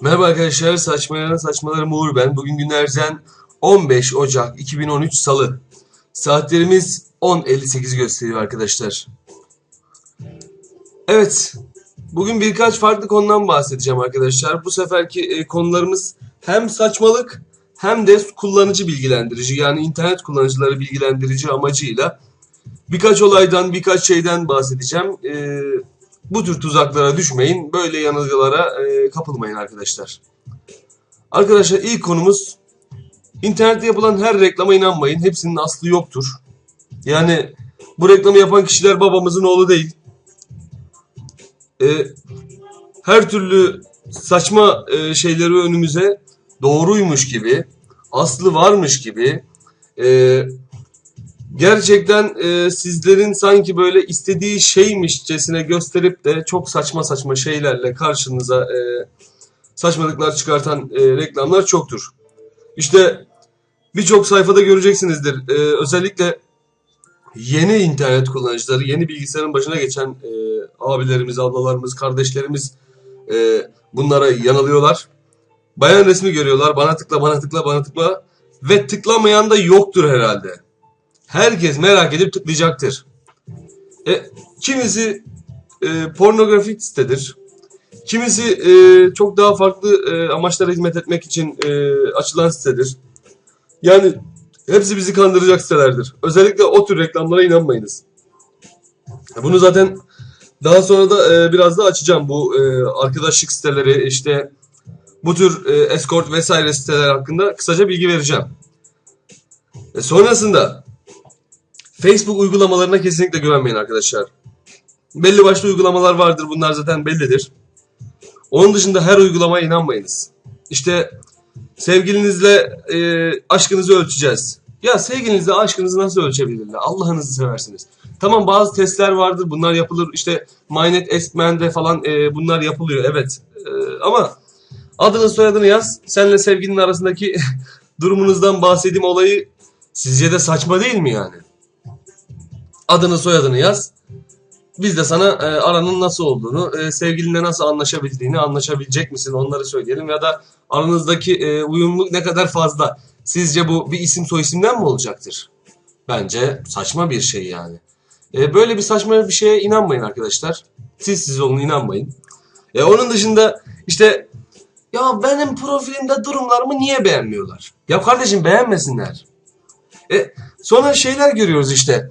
Merhaba arkadaşlar, Saçmalayan Saçmalarım Uğur ben. Bugün günlerden 15 Ocak 2013 Salı. Saatlerimiz 10.58 gösteriyor arkadaşlar. Evet, bugün birkaç farklı konudan bahsedeceğim arkadaşlar. Bu seferki e, konularımız hem saçmalık hem de kullanıcı bilgilendirici yani internet kullanıcıları bilgilendirici amacıyla birkaç olaydan, birkaç şeyden bahsedeceğim. Ee, bu tür tuzaklara düşmeyin, böyle yanılgılara e, kapılmayın arkadaşlar. Arkadaşlar ilk konumuz internette yapılan her reklama inanmayın. Hepsinin aslı yoktur. Yani bu reklamı yapan kişiler babamızın oğlu değil. E, her türlü saçma e, şeyleri önümüze doğruymuş gibi, aslı varmış gibi, e, gerçekten e, sizlerin sanki böyle istediği şeymişçesine gösterip de çok saçma saçma şeylerle karşınıza e, saçmalıklar çıkartan e, reklamlar çoktur. İşte birçok sayfada göreceksinizdir. E, özellikle yeni internet kullanıcıları, yeni bilgisayarın başına geçen e, abilerimiz, ablalarımız, kardeşlerimiz e, bunlara yanılıyorlar. Bayan resmi görüyorlar. Bana tıkla, bana tıkla, bana tıkla. Ve tıklamayan da yoktur herhalde. Herkes merak edip tıklayacaktır. E, kimisi e, pornografik sitedir. Kimisi e, çok daha farklı e, amaçlara hizmet etmek için e, açılan sitedir. Yani hepsi bizi kandıracak sitelerdir. Özellikle o tür reklamlara inanmayınız. Bunu zaten daha sonra da e, biraz da açacağım bu e, arkadaşlık siteleri işte bu tür e, escort vesaire siteler hakkında kısaca bilgi vereceğim. E, sonrasında Facebook uygulamalarına kesinlikle güvenmeyin arkadaşlar. Belli başlı uygulamalar vardır bunlar zaten bellidir. Onun dışında her uygulamaya inanmayınız. İşte sevgilinizle e, aşkınızı ölçeceğiz. Ya sevgilinizle aşkınızı nasıl ölçebilirler? Allah'ınızı seversiniz. Tamam bazı testler vardır bunlar yapılır. İşte Mynet Eskmen'de falan e, bunlar yapılıyor evet. E, ama adını soyadını yaz. Senle sevgilinin arasındaki durumunuzdan bahsedeyim olayı sizce de saçma değil mi yani? Adını soyadını yaz. Biz de sana e, aranın nasıl olduğunu, e, sevgilinle nasıl anlaşabildiğini, anlaşabilecek misin onları söyleyelim ya da aranızdaki e, uyumluluk ne kadar fazla. Sizce bu bir isim soy isimden mi olacaktır? Bence saçma bir şey yani. E, böyle bir saçma bir şeye inanmayın arkadaşlar. Siz siz olun inanmayın. E, onun dışında işte ya benim profilimde durumlarımı niye beğenmiyorlar? Ya kardeşim beğenmesinler. E, sonra şeyler görüyoruz işte.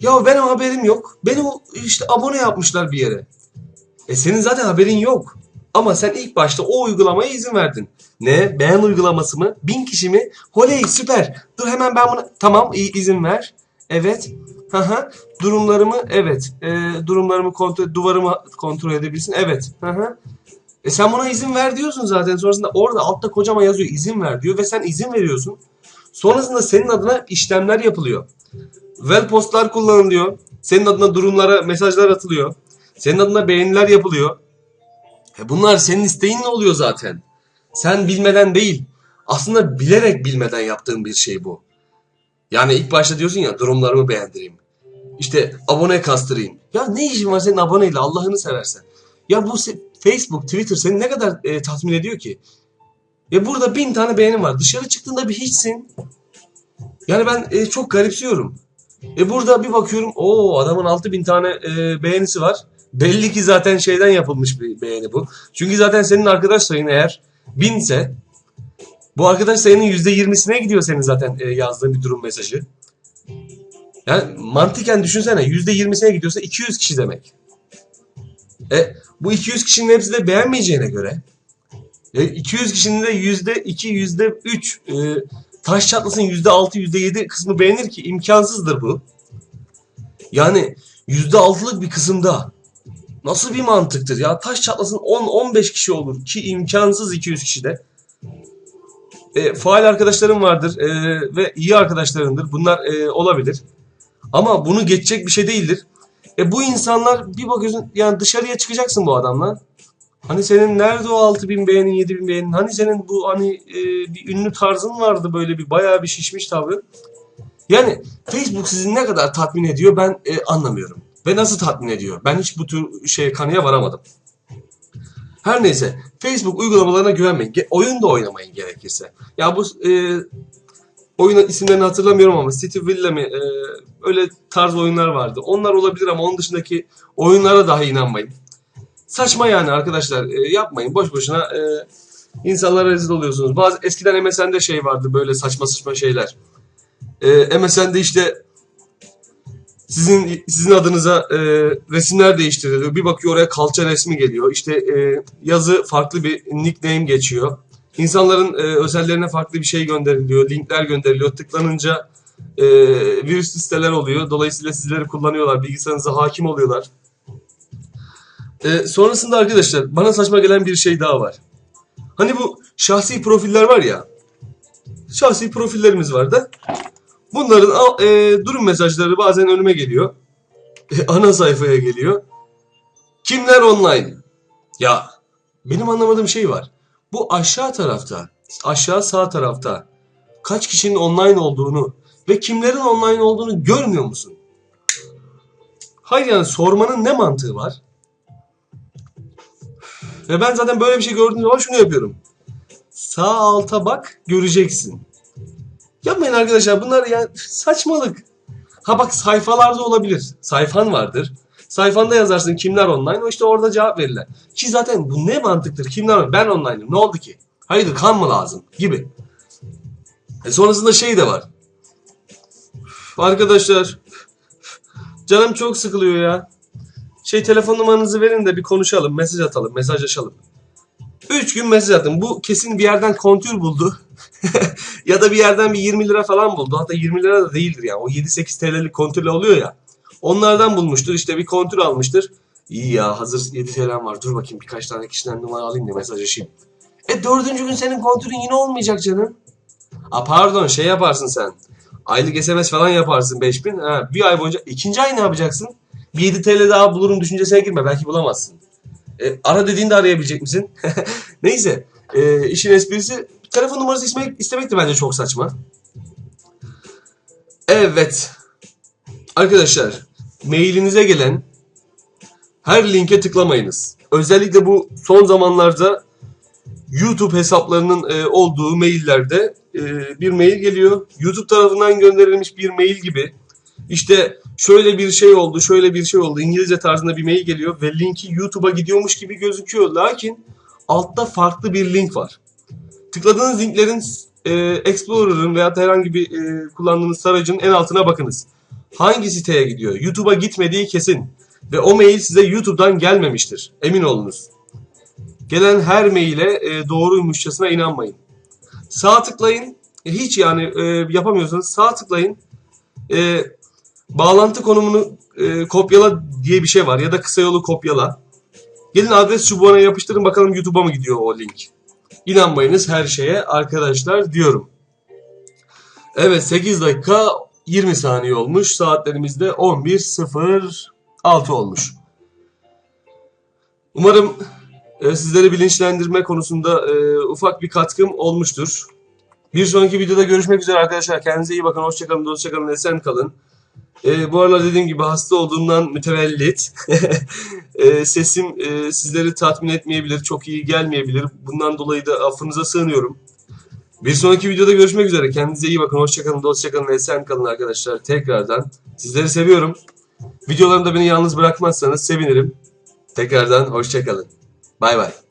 Ya benim haberim yok. Beni işte abone yapmışlar bir yere. E senin zaten haberin yok. Ama sen ilk başta o uygulamaya izin verdin. Ne? Beğen uygulaması mı? Bin kişi mi? Holey süper. Dur hemen ben buna... Tamam iyi izin ver. Evet. Hı Durumlarımı evet. E, durumlarımı kontrol, duvarımı kontrol edebilsin. Evet. Hı. E sen buna izin ver diyorsun zaten. Sonrasında orada altta kocaman yazıyor izin ver diyor ve sen izin veriyorsun. Sonrasında senin adına işlemler yapılıyor. Well postlar kullanılıyor. Senin adına durumlara mesajlar atılıyor. Senin adına beğeniler yapılıyor. E bunlar senin isteğinle oluyor zaten. Sen bilmeden değil. Aslında bilerek bilmeden yaptığın bir şey bu. Yani ilk başta diyorsun ya durumlarımı beğendireyim. İşte abone kastırayım. Ya ne işin var senin aboneyle Allah'ını seversen. Ya bu Facebook, Twitter seni ne kadar e, tatmin ediyor ki? Ya burada bin tane beğenim var. Dışarı çıktığında bir hiçsin. Yani ben e, çok garipsiyorum. E burada bir bakıyorum o adamın 6000 tane e, beğenisi var. Belli ki zaten şeyden yapılmış bir beğeni bu. Çünkü zaten senin arkadaş sayın eğer binse bu arkadaş sayının %20'sine gidiyor senin zaten e, yazdığın bir durum mesajı. Yani mantıken düşünsene %20'sine gidiyorsa 200 kişi demek. E bu 200 kişinin hepsi de beğenmeyeceğine göre e, 200 kişinin de %2, %3 e, taş çatlasın %6, %7 kısmı beğenir ki imkansızdır bu. Yani %6'lık bir kısımda nasıl bir mantıktır ya? Taş çatlasın 10-15 kişi olur ki imkansız 200 kişide. E, faal arkadaşlarım vardır e, ve iyi arkadaşlarımdır. Bunlar e, olabilir. Ama bunu geçecek bir şey değildir. E bu insanlar bir bakıyorsun yani dışarıya çıkacaksın bu adamla. Hani senin nerede o 6000 beğenin 7000 beğenin? Hani senin bu hani e, bir ünlü tarzın vardı böyle bir bayağı bir şişmiş tavrın. Yani Facebook sizi ne kadar tatmin ediyor ben e, anlamıyorum. Ve nasıl tatmin ediyor? Ben hiç bu tür şey kanıya varamadım. Her neyse Facebook uygulamalarına güvenmeyin. Ge- oyun da oynamayın gerekirse. Ya bu e, oyunun isimlerini hatırlamıyorum ama City Villa mi e, öyle tarz oyunlar vardı. Onlar olabilir ama onun dışındaki oyunlara dahi inanmayın. Saçma yani arkadaşlar e, yapmayın boş boşuna e, insanlara rezil oluyorsunuz. Bazı eskiden MSN'de şey vardı böyle saçma saçma şeyler. E, MSN'de işte sizin sizin adınıza e, resimler değiştiriliyor. Bir bakıyor oraya kalça resmi geliyor. İşte e, yazı farklı bir nickname geçiyor. İnsanların e, özellerine farklı bir şey gönderiliyor. Linkler gönderiliyor. Tıklanınca e, virüs siteler oluyor. Dolayısıyla sizleri kullanıyorlar. Bilgisayarınıza hakim oluyorlar. E, sonrasında arkadaşlar bana saçma gelen bir şey daha var. Hani bu şahsi profiller var ya. Şahsi profillerimiz var da. Bunların e, durum mesajları bazen önüme geliyor. E, ana sayfaya geliyor. Kimler online? Ya benim anlamadığım şey var. Bu aşağı tarafta, aşağı sağ tarafta kaç kişinin online olduğunu ve kimlerin online olduğunu görmüyor musun? Hayır yani sormanın ne mantığı var? Ve ben zaten böyle bir şey gördüğüm zaman şunu yapıyorum. Sağ alta bak göreceksin. Yapmayın arkadaşlar bunlar yani saçmalık. Ha bak sayfalarda olabilir. Sayfan vardır. Sayfanda yazarsın kimler online o işte orada cevap verirler. Ki zaten bu ne mantıktır kimler online? Ben online'ım ne oldu ki? Hayırdır kan mı lazım gibi. E sonrasında şey de var. Arkadaşlar canım çok sıkılıyor ya. Şey telefon numaranızı verin de bir konuşalım, mesaj atalım, mesajlaşalım. 3 gün mesaj attım. Bu kesin bir yerden kontür buldu. ya da bir yerden bir 20 lira falan buldu. Hatta 20 lira da değildir yani. O 7-8 TL'lik kontürle oluyor ya. Onlardan bulmuştur. İşte bir kontür almıştır. İyi ya hazır 7 TL'm var. Dur bakayım birkaç tane kişiden numara alayım da mesajlaşayım. E dördüncü gün senin kontürün yine olmayacak canım. A pardon şey yaparsın sen. Aylık SMS falan yaparsın 5000. Ha, bir ay boyunca. ikinci ay ne yapacaksın? Bir 7 TL daha bulurum düşüncesine girme. Belki bulamazsın. E, ara dediğinde arayabilecek misin? Neyse. E, işin esprisi telefon numarası istemek, istemek de bence çok saçma. Evet. Arkadaşlar mailinize gelen her linke tıklamayınız. Özellikle bu son zamanlarda YouTube hesaplarının e, olduğu maillerde e, bir mail geliyor. YouTube tarafından gönderilmiş bir mail gibi. İşte şöyle bir şey oldu, şöyle bir şey oldu. İngilizce tarzında bir mail geliyor ve linki YouTube'a gidiyormuş gibi gözüküyor. Lakin altta farklı bir link var. Tıkladığınız linklerin e, Explorer'ın veya herhangi bir e, kullandığınız aracın en altına bakınız. Hangi siteye gidiyor? YouTube'a gitmediği kesin. Ve o mail size YouTube'dan gelmemiştir. Emin olunuz. Gelen her maile e, doğruymuşçasına inanmayın. Sağ tıklayın. E, hiç yani e, yapamıyorsanız sağ tıklayın. E, bağlantı konumunu e, kopyala diye bir şey var. Ya da kısa yolu kopyala. Gelin adres çubuğuna yapıştırın bakalım YouTube'a mı gidiyor o link. İnanmayınız her şeye arkadaşlar diyorum. Evet 8 dakika 20 saniye olmuş. Saatlerimizde 11.06 olmuş. Umarım e, sizleri bilinçlendirme konusunda e, ufak bir katkım olmuştur. Bir sonraki videoda görüşmek üzere arkadaşlar. Kendinize iyi bakın. Hoşçakalın, hoşçakalın, esen kalın. E, bu aralar dediğim gibi hasta olduğumdan mütevellit. e, sesim e, sizleri tatmin etmeyebilir, çok iyi gelmeyebilir. Bundan dolayı da affınıza sığınıyorum. Bir sonraki videoda görüşmek üzere. Kendinize iyi bakın. Hoşçakalın, hoşçakalın, esen kalın arkadaşlar. Tekrardan sizleri seviyorum. Videolarımda beni yalnız bırakmazsanız sevinirim. Tekrardan hoşçakalın. Bay bay.